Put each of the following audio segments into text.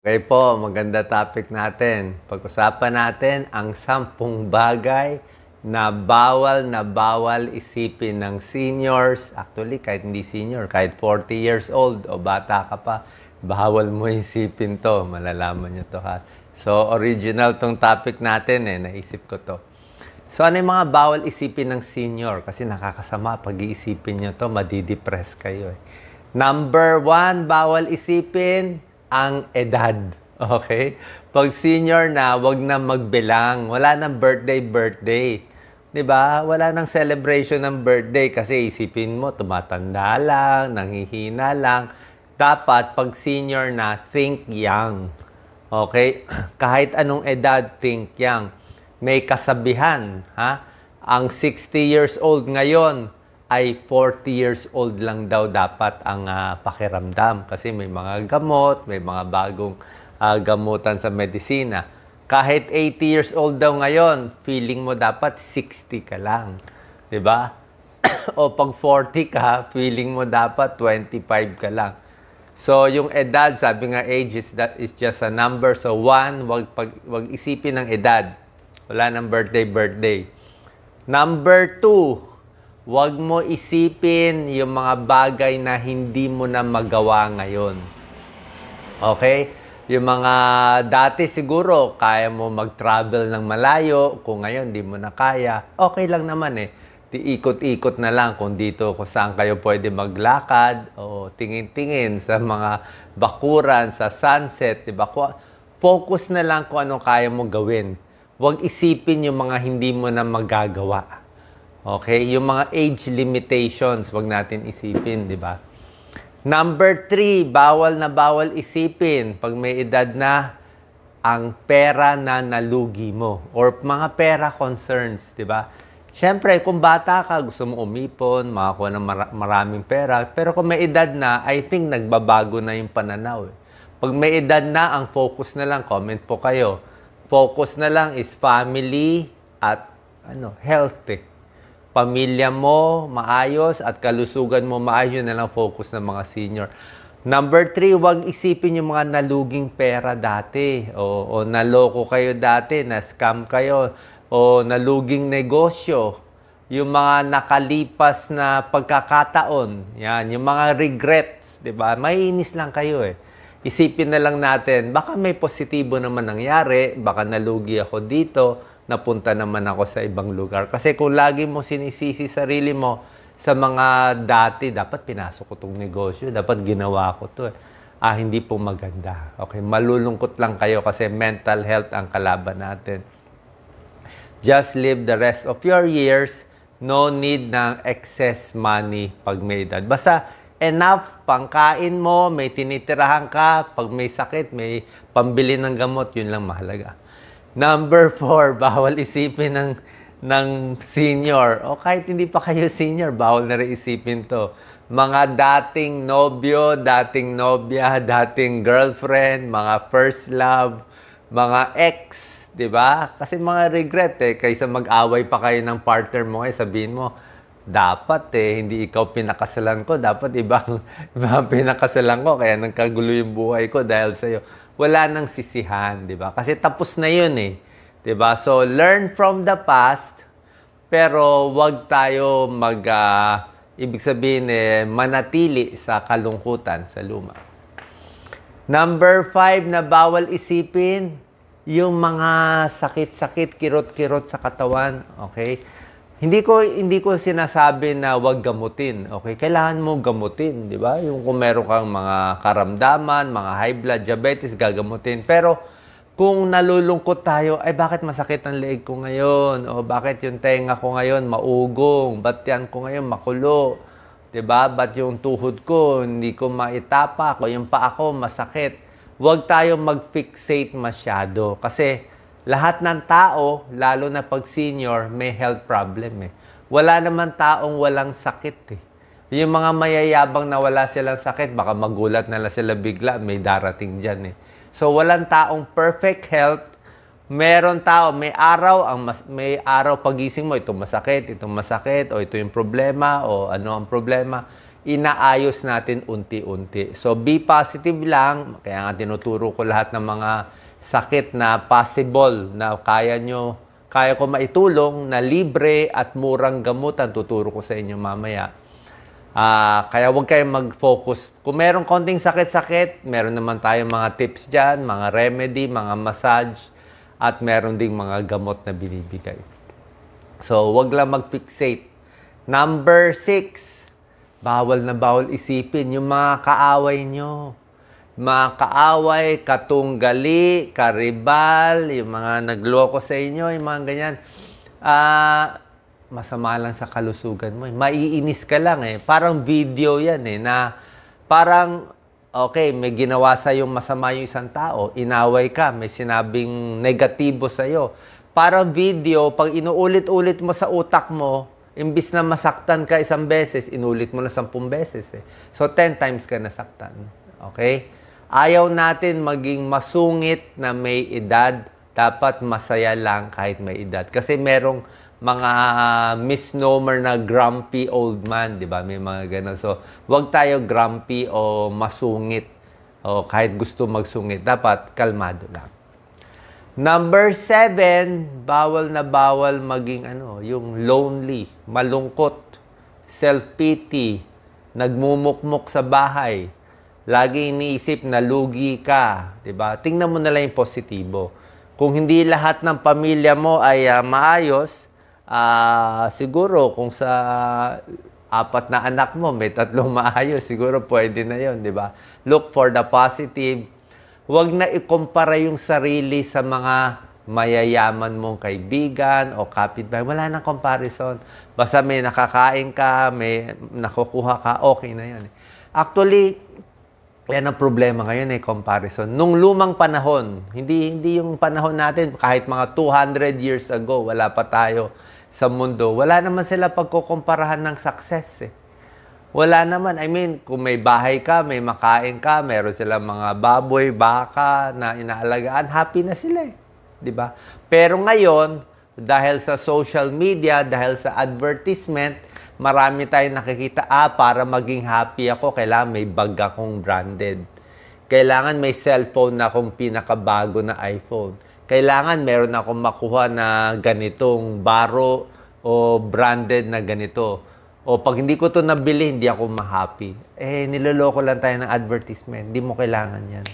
Okay po, maganda topic natin. Pag-usapan natin ang sampung bagay na bawal na bawal isipin ng seniors. Actually, kahit hindi senior, kahit 40 years old o bata ka pa, bawal mo isipin to. Malalaman nyo to ha. So, original tong topic natin eh. Naisip ko to. So, ano yung mga bawal isipin ng senior? Kasi nakakasama pag iisipin nyo to, madidepress kayo eh. Number one, bawal isipin ang edad. Okay? Pag senior na, wag na magbilang. Wala nang birthday, birthday. 'Di ba? Wala nang celebration ng birthday kasi isipin mo, tumatanda lang, nanghihina lang. Dapat, pag senior na, think young. Okay? Kahit anong edad, think young. May kasabihan, ha? Ang 60 years old ngayon ay 40 years old lang daw dapat ang ah, pakiramdam kasi may mga gamot, may mga bagong ah, gamutan sa medisina. Kahit 80 years old daw ngayon, feeling mo dapat 60 ka lang. 'Di ba? o pag 40 ka, feeling mo dapat 25 ka lang. So, yung edad, sabi nga age is, that is just a number. So, one, wag, pag, wag isipin ng edad. Wala nang birthday, birthday. Number two, wag mo isipin yung mga bagay na hindi mo na magawa ngayon. Okay? Yung mga dati siguro, kaya mo mag-travel ng malayo. Kung ngayon, di mo na kaya. Okay lang naman eh. Di ikot-ikot na lang kung dito, kung saan kayo pwede maglakad. O tingin-tingin sa mga bakuran, sa sunset. Diba? Ku- Focus na lang kung anong kaya mo gawin. Huwag isipin yung mga hindi mo na magagawa. Okay? Yung mga age limitations, wag natin isipin, di ba? Number three, bawal na bawal isipin pag may edad na ang pera na nalugi mo or mga pera concerns, di ba? Siyempre, kung bata ka, gusto mo umipon, makakuha ng mara- maraming pera. Pero kung may edad na, I think nagbabago na yung pananaw. eh. Pag may edad na, ang focus na lang, comment po kayo, focus na lang is family at ano, health eh pamilya mo maayos at kalusugan mo maayos, yun na lang focus ng mga senior. Number three, wag isipin yung mga naluging pera dati o, o naloko kayo dati, na-scam kayo o naluging negosyo. Yung mga nakalipas na pagkakataon, yan, yung mga regrets, di ba? Maiinis lang kayo eh. Isipin na lang natin, baka may positibo naman nangyari, baka nalugi ako dito, napunta naman ako sa ibang lugar. Kasi kung lagi mo sinisisi sarili mo sa mga dati, dapat pinasok ko tong negosyo, dapat ginawa ko to. Eh. Ah, hindi po maganda. Okay, malulungkot lang kayo kasi mental health ang kalaban natin. Just live the rest of your years. No need ng excess money pag may edad. Basta enough, pangkain mo, may tinitirahan ka, pag may sakit, may pambili ng gamot, yun lang mahalaga. Number four, bawal isipin ng, ng senior. O kahit hindi pa kayo senior, bawal na rin isipin to. Mga dating nobyo, dating nobya, dating girlfriend, mga first love, mga ex, di ba? Kasi mga regret eh, kaysa mag-away pa kayo ng partner mo, eh, sabihin mo, dapat eh, hindi ikaw pinakasalan ko, dapat ibang, ibang pinakasalan ko, kaya nagkagulo yung buhay ko dahil sa'yo. Wala nang sisihan, di ba? Kasi tapos na yun eh. Di ba? So, learn from the past, pero wag tayo mag, ah, ibig sabihin eh, manatili sa kalungkutan sa luma. Number five na bawal isipin, yung mga sakit-sakit, kirot-kirot sa katawan, okay? Hindi ko hindi ko sinasabi na wag gamutin, okay? Kailangan mo gamutin, di ba? Yung kung meron kang mga karamdaman, mga high blood, diabetes, gagamutin. Pero kung nalulungkot tayo, ay bakit masakit ang leeg ko ngayon? O bakit yung tenga ko ngayon maugong? Ba't yan ko ngayon makulo? 'Di ba? Ba't yung tuhod ko hindi ko maitapak o yung paa ko masakit? Huwag tayo mag-fixate masyado kasi lahat ng tao, lalo na pag senior, may health problem eh. Wala naman taong walang sakit eh. Yung mga mayayabang na wala silang sakit, baka magulat na lang sila bigla, may darating dyan eh. So walang taong perfect health. Meron tao, may araw, ang mas, may araw pagising mo, ito masakit, ito masakit, o ito yung problema, o ano ang problema. inaayos natin unti-unti. So, be positive lang. Kaya nga tinuturo ko lahat ng mga sakit na possible na kaya nyo, kaya ko maitulong na libre at murang gamutan. Tuturo ko sa inyo mamaya. Ah, kaya huwag kayong mag-focus. Kung meron konting sakit-sakit, meron naman tayong mga tips dyan, mga remedy, mga massage, at meron ding mga gamot na binibigay. So, wag lang mag-fixate. Number six, bawal na bawal isipin yung mga kaaway nyo. Mga kaaway, katunggali, karibal, yung mga nagloko sa inyo, yung mga ganyan. Ah, masama lang sa kalusugan mo. eh. Maiinis ka lang eh. Parang video yan eh, na parang, okay, may ginawa sa yung masama yung isang tao, inaway ka, may sinabing negatibo sa iyo. Parang video, pag inuulit-ulit mo sa utak mo, imbis na masaktan ka isang beses, inulit mo na sampung beses eh. So, 10 times ka nasaktan. Okay? Ayaw natin maging masungit na may edad. Dapat masaya lang kahit may edad. Kasi merong mga misnomer na grumpy old man, di ba? May mga ganun. So, wag tayo grumpy o masungit o kahit gusto magsungit. Dapat kalmado lang. Number seven, bawal na bawal maging ano, yung lonely, malungkot, self-pity, nagmumukmuk sa bahay, lagi iniisip na lugi ka, 'di ba? Tingnan mo na lang yung positibo. Kung hindi lahat ng pamilya mo ay ah, maayos, ah, siguro kung sa apat na anak mo may tatlong maayos, siguro pwede na 'yon, 'di ba? Look for the positive. Huwag na ikumpara yung sarili sa mga mayayaman mong kaibigan o kapitbahay. Wala nang comparison. Basta may nakakain ka, may nakukuha ka, okay na yan. Actually, yan ang problema ngayon eh, comparison. Nung lumang panahon, hindi hindi yung panahon natin, kahit mga 200 years ago, wala pa tayo sa mundo, wala naman sila pagkukumparahan ng success eh. Wala naman. I mean, kung may bahay ka, may makain ka, meron silang mga baboy, baka na inaalagaan, happy na sila eh. 'Di ba? Pero ngayon, dahil sa social media, dahil sa advertisement, marami tayong nakikita, ah, para maging happy ako, kailangan may bag akong branded. Kailangan may cellphone na akong pinakabago na iPhone. Kailangan meron akong makuha na ganitong baro o branded na ganito. O pag hindi ko to nabili, hindi ako ma-happy. Eh, niloloko lang tayo ng advertisement. Hindi mo kailangan yan.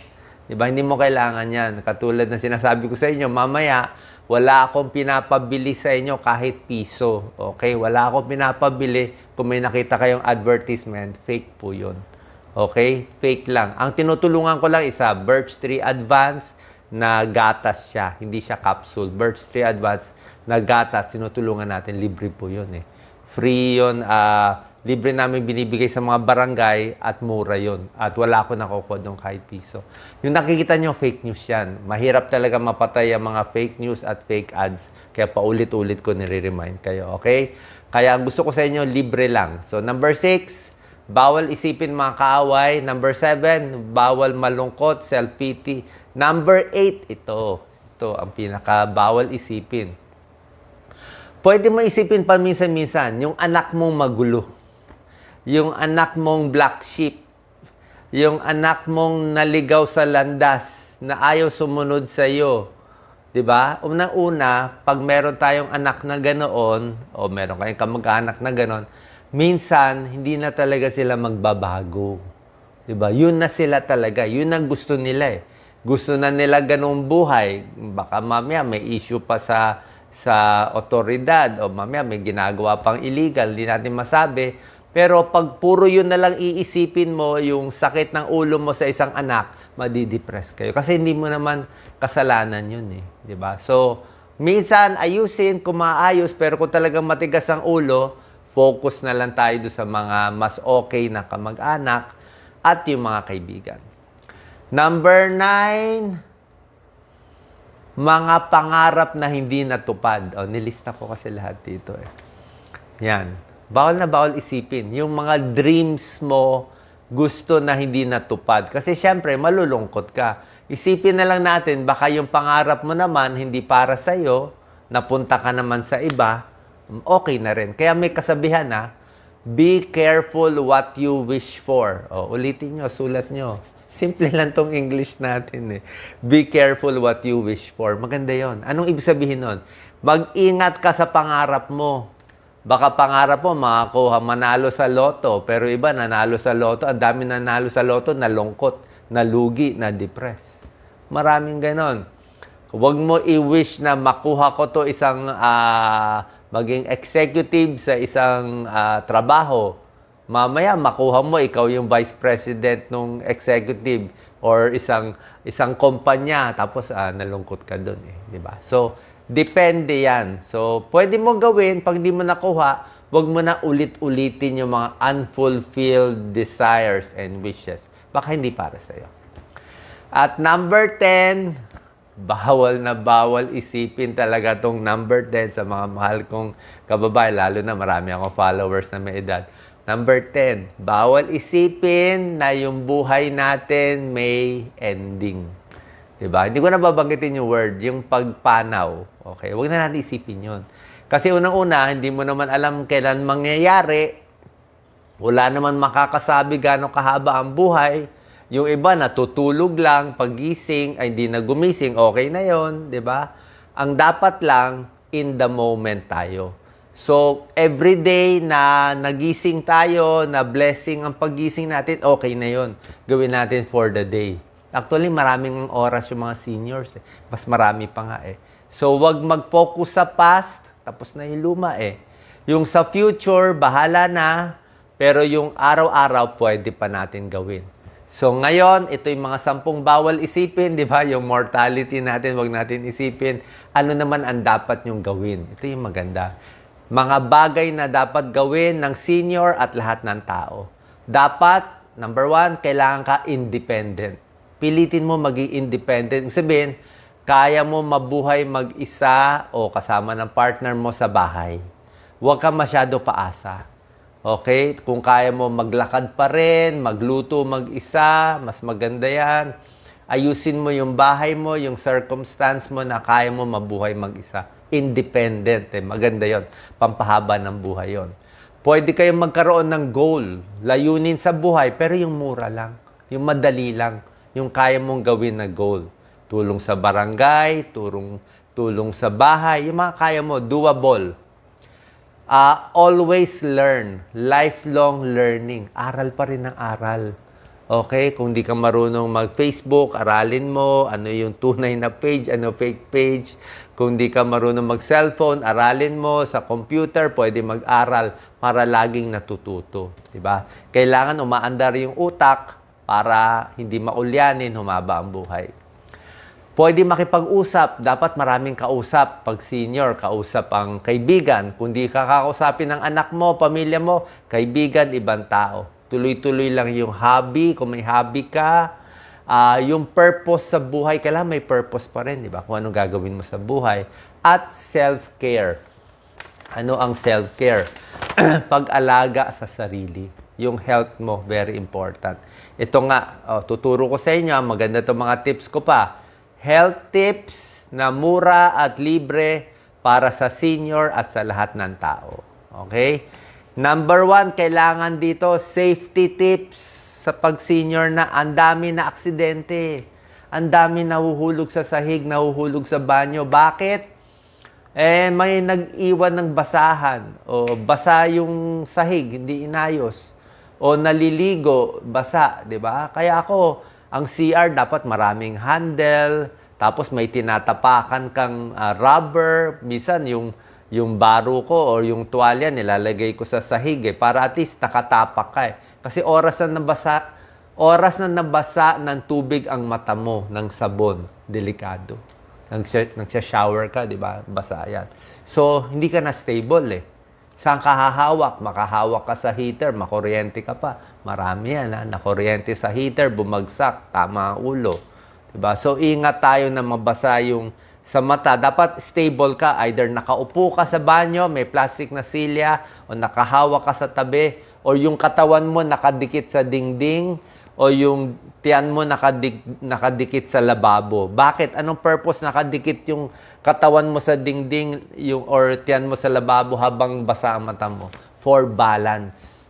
Di ba? Hindi mo kailangan yan. Katulad ng sinasabi ko sa inyo, mamaya, wala akong pinapabili sa inyo kahit piso. Okay? Wala akong pinapabili. Kung may nakita kayong advertisement, fake po yun. Okay? Fake lang. Ang tinutulungan ko lang isa, Birch 3 Advance na gatas siya. Hindi siya capsule. Birch 3 Advance na gatas, tinutulungan natin. Libre po yun eh. Free yun. ah, libre namin binibigay sa mga barangay at mura yun. At wala ako nakukuha doon kahit piso. Yung nakikita nyo, fake news yan. Mahirap talaga mapatay ang mga fake news at fake ads. Kaya paulit-ulit ko nire-remind kayo. Okay? Kaya gusto ko sa inyo, libre lang. So, number six, bawal isipin mga kaaway. Number seven, bawal malungkot, self-pity. Number eight, ito. Ito ang pinaka bawal isipin. Pwede mo isipin pa minsan-minsan, yung anak mong magulo. Yung anak mong black sheep. Yung anak mong naligaw sa landas na ayaw sumunod sa iyo. 'Di ba? Una-una, pag meron tayong anak na ganoon o meron kayong kamag-anak na ganoon, minsan hindi na talaga sila magbabago. 'Di ba? Yun na sila talaga. Yun ang gusto nila eh. Gusto na nila ganung buhay. Baka mamaya may issue pa sa sa otoridad o mamaya may ginagawa pang illegal, hindi natin masabi. Pero pag puro yun na lang iisipin mo, yung sakit ng ulo mo sa isang anak, madidepress kayo. Kasi hindi mo naman kasalanan yun eh. ba? So, minsan ayusin kung maayos, pero kung talagang matigas ang ulo, focus na lang tayo doon sa mga mas okay na kamag-anak at yung mga kaibigan. Number nine, mga pangarap na hindi natupad. O, nilista ko kasi lahat dito eh. Yan. Bawal na bawal isipin. Yung mga dreams mo, gusto na hindi natupad. Kasi syempre, malulungkot ka. Isipin na lang natin, baka yung pangarap mo naman, hindi para sa'yo, napunta ka naman sa iba, okay na rin. Kaya may kasabihan na, Be careful what you wish for. O, ulitin nyo, sulat nyo. Simple lang tong English natin eh. Be careful what you wish for. Maganda yon. Anong ibig sabihin nun? Mag-ingat ka sa pangarap mo. Baka pangarap mo, makakuha, manalo sa loto. Pero iba, nanalo sa loto. Ang dami nanalo sa loto, nalungkot, nalugi, na-depress. Maraming ganon. Huwag mo i-wish na makuha ko to isang ah, maging executive sa isang ah, trabaho. Mamaya makuha mo ikaw yung vice president ng executive or isang isang kumpanya tapos ah, nalungkot ka doon eh, di ba? So depende 'yan. So pwede mo gawin pag di mo nakuha, wag mo na ulit-ulitin yung mga unfulfilled desires and wishes. Baka hindi para sa iyo. At number 10, bawal na bawal isipin talaga tong number 10 sa mga mahal kong kababae, lalo na marami akong followers na may edad. Number 10, bawal isipin na yung buhay natin may ending. 'Di ba? Hindi ko na babanggitin yung word, yung pagpanaw. Okay, huwag na natin isipin 'yon. Kasi unang-una, hindi mo naman alam kailan mangyayari. Wala naman makakasabi gaano kahaba ang buhay. Yung iba natutulog lang, pagising, ay hindi na gumising, okay na yon, 'di ba? Ang dapat lang in the moment tayo. So, every day na nagising tayo, na blessing ang pagising natin, okay na yon. Gawin natin for the day. Actually, maraming oras yung mga seniors. Eh. Mas marami pa nga eh. So, wag mag-focus sa past, tapos na yung luma eh. Yung sa future, bahala na, pero yung araw-araw, pwede pa natin gawin. So ngayon, ito yung mga sampung bawal isipin, di ba? Yung mortality natin, wag natin isipin. Ano naman ang dapat nyong gawin? Ito yung maganda. Mga bagay na dapat gawin ng senior at lahat ng tao. Dapat, number one, kailangan ka independent. Pilitin mo maging independent. Sabihin, kaya mo mabuhay mag-isa o kasama ng partner mo sa bahay. Huwag ka masyado paasa. Okay? Kung kaya mo maglakad pa rin, magluto mag-isa, mas maganda yan. Ayusin mo yung bahay mo, yung circumstance mo na kaya mo mabuhay mag-isa. Independent. Eh. Maganda yon Pampahaba ng buhay yon Pwede kayong magkaroon ng goal, layunin sa buhay, pero yung mura lang. Yung madali lang. Yung kaya mong gawin na goal. Tulong sa barangay, tulong, tulong sa bahay, yung mga kaya mo, doable. Uh, always learn. Lifelong learning. Aral pa rin ng aral. Okay? Kung di ka marunong mag-Facebook, aralin mo ano yung tunay na page, ano fake page. Kung di ka marunong mag-cellphone, aralin mo. Sa computer, pwede mag-aral para laging natututo. Diba? Kailangan umaandar yung utak para hindi maulyanin, humaba ang buhay. Pwede makipag-usap. Dapat maraming kausap. Pag senior, kausap ang kaibigan. Kung di ka kakausapin ng anak mo, pamilya mo, kaibigan, ibang tao. Tuloy-tuloy lang yung hobby. Kung may hobby ka, ah, yung purpose sa buhay, kailangan may purpose pa rin, di ba? Kung anong gagawin mo sa buhay. At self-care. Ano ang self-care? Pag-alaga sa sarili. Yung health mo, very important. Ito nga, oh, tuturo ko sa inyo, maganda itong mga tips ko pa health tips na mura at libre para sa senior at sa lahat ng tao. Okay? Number one, kailangan dito safety tips sa pag-senior na ang dami na aksidente. Ang dami nahuhulog sa sahig, nahuhulog sa banyo. Bakit? Eh, may nag-iwan ng basahan. O basa yung sahig, hindi inayos. O naliligo, basa, di ba? Kaya ako, ang CR dapat maraming handle, tapos may tinatapakan kang uh, rubber, minsan yung yung baro ko or yung tuwalya nilalagay ko sa sahig eh, para at least nakatapak ka eh. Kasi oras na nabasa, oras na nabasa ng tubig ang mata mo ng sabon, delikado. Nagsha-shower ka, di ba? Basa yan. So, hindi ka na stable eh. Saan ka hahawak? Makahawak ka sa heater, makuryente ka pa. Marami yan, ha? nakuryente sa heater, bumagsak, tama ang ulo. Diba? So, ingat tayo na mabasa yung sa mata. Dapat stable ka. Either nakaupo ka sa banyo, may plastic na silya, o nakahawak ka sa tabi, o yung katawan mo nakadikit sa dingding, o yung tiyan mo nakadik, nakadikit sa lababo. Bakit? Anong purpose nakadikit yung katawan mo sa dingding yung or tiyan mo sa lababo habang basa ang mata mo? For balance.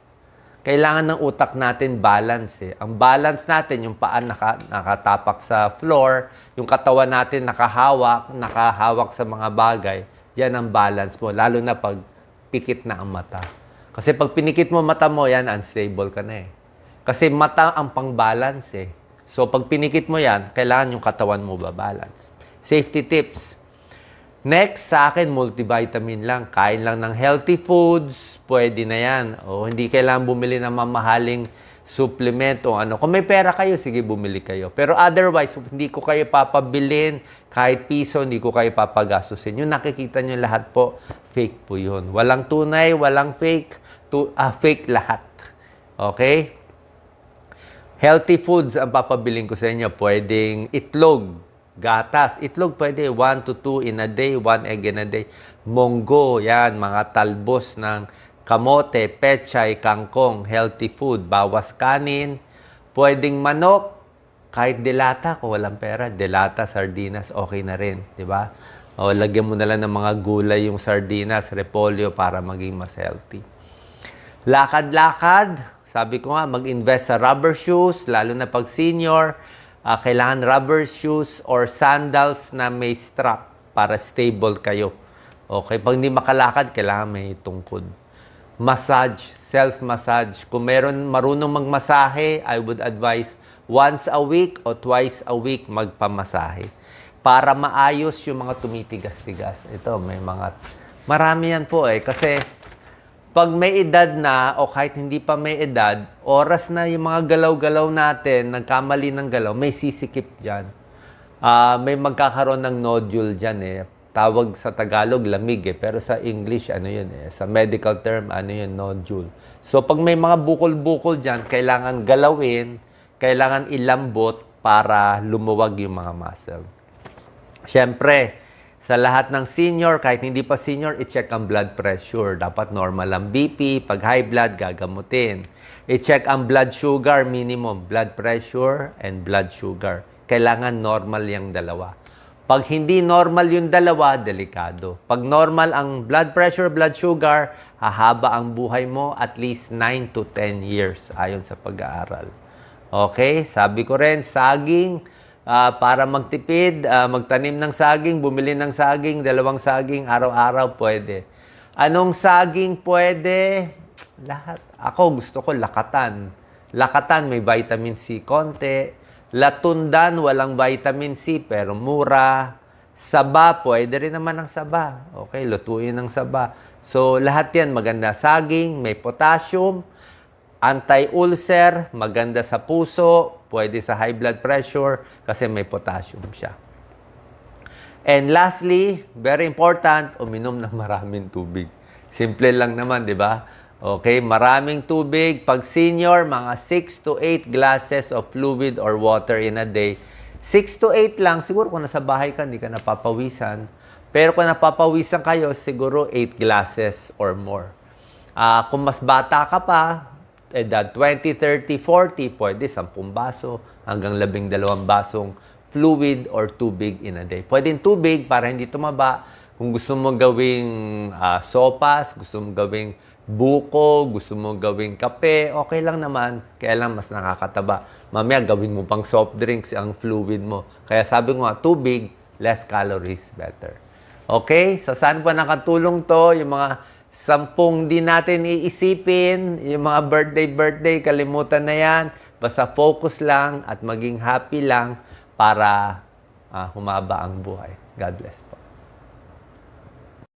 kailangan ng utak natin balance eh. Ang balance natin, yung paan naka, nakatapak sa floor, yung katawan natin nakahawak, nakahawak sa mga bagay, yan ang balance mo. Lalo na pag pikit na ang mata. Kasi pag pinikit mo mata mo, yan, unstable ka na eh. Kasi mata ang pang-balance eh. So pag pinikit mo yan, kailangan yung katawan mo ba-balance. Safety tips. Next, sa akin, multivitamin lang. Kain lang ng healthy foods, pwede na yan. O hindi kailangan bumili ng mamahaling supplement o ano. Kung may pera kayo, sige, bumili kayo. Pero otherwise, hindi ko kayo papabilin, kahit piso, hindi ko kayo papagastusin. Yung nakikita nyo lahat po, fake po yun. Walang tunay, walang fake, tu- ah, fake lahat. Okay? Healthy foods ang papabiling ko sa inyo. Pwedeng itlog, gatas. Itlog pwede 1 to 2 in a day, 1 egg in a day. Monggo, yan, mga talbos ng kamote, pechay, kangkong, healthy food. Bawas kanin. Pwedeng manok, kahit delata, kung walang pera, delata, sardinas, okay na rin. Di ba? O, lagyan mo na lang ng mga gulay yung sardinas, repolyo para maging mas healthy. Lakad-lakad, sabi ko nga, mag-invest sa rubber shoes, lalo na pag senior, ah, kailangan rubber shoes or sandals na may strap para stable kayo. Okay, pag hindi makalakad, kailangan may tungkod. Massage, self-massage. Kung meron marunong magmasahe, I would advise once a week o twice a week magpamasahe para maayos yung mga tumitigas-tigas. Ito, may mga... Marami yan po eh. Kasi pag may edad na o kahit hindi pa may edad, oras na yung mga galaw-galaw natin, nagkamali ng galaw, may sisikip dyan. Ah, may magkakaroon ng nodule dyan eh. Tawag sa Tagalog, lamig eh. Pero sa English, ano yun eh. Sa medical term, ano yun, nodule. So pag may mga bukol-bukol dyan, kailangan galawin, kailangan ilambot para lumuwag yung mga muscle. Siyempre, sa lahat ng senior, kahit hindi pa senior, i-check ang blood pressure. Dapat normal ang BP. Pag high blood, gagamutin. I-check ang blood sugar minimum. Blood pressure and blood sugar. Kailangan normal yung dalawa. Pag hindi normal yung dalawa, delikado. Pag normal ang blood pressure, blood sugar, hahaba ang buhay mo at least 9 to 10 years ayon sa pag-aaral. Okay? Sabi ko rin, saging, ah, para magtipid, ah, magtanim ng saging, bumili ng saging, dalawang saging, araw-araw pwede. Anong saging pwede? Lahat. Ako gusto ko lakatan. Lakatan may vitamin C konti. Latundan walang vitamin C pero mura. Saba, pwede rin naman ang saba. Okay, lutuin ng saba. So, lahat yan maganda. Saging, may potassium, anti-ulcer, maganda sa puso, pwede sa high blood pressure kasi may potassium siya. And lastly, very important, uminom ng maraming tubig. Simple lang naman, di ba? Okay, maraming tubig. Pag senior, mga 6 to 8 glasses of fluid or water in a day. 6 to 8 lang, siguro kung nasa bahay ka, hindi ka napapawisan. Pero kung napapawisan kayo, siguro 8 glasses or more. Ah, kung mas bata ka pa, edad 20, 30, 40, pwede 10 baso hanggang 12 basong fluid or tubig in a day. Pwedeng tubig para hindi tumaba. Kung gusto mo gawing ah, sopas, gusto mo gawing buko, gusto mo gawing kape, okay lang naman. Kaya lang mas nakakataba. Mamaya gawin mo pang soft drinks ang fluid mo. Kaya sabi ko nga, tubig, less calories, better. Okay? So, saan pa nakatulong to? Yung mga sampung di natin iisipin, yung mga birthday-birthday, kalimutan na yan. Basta focus lang at maging happy lang para ah, humaba ang buhay. God bless po.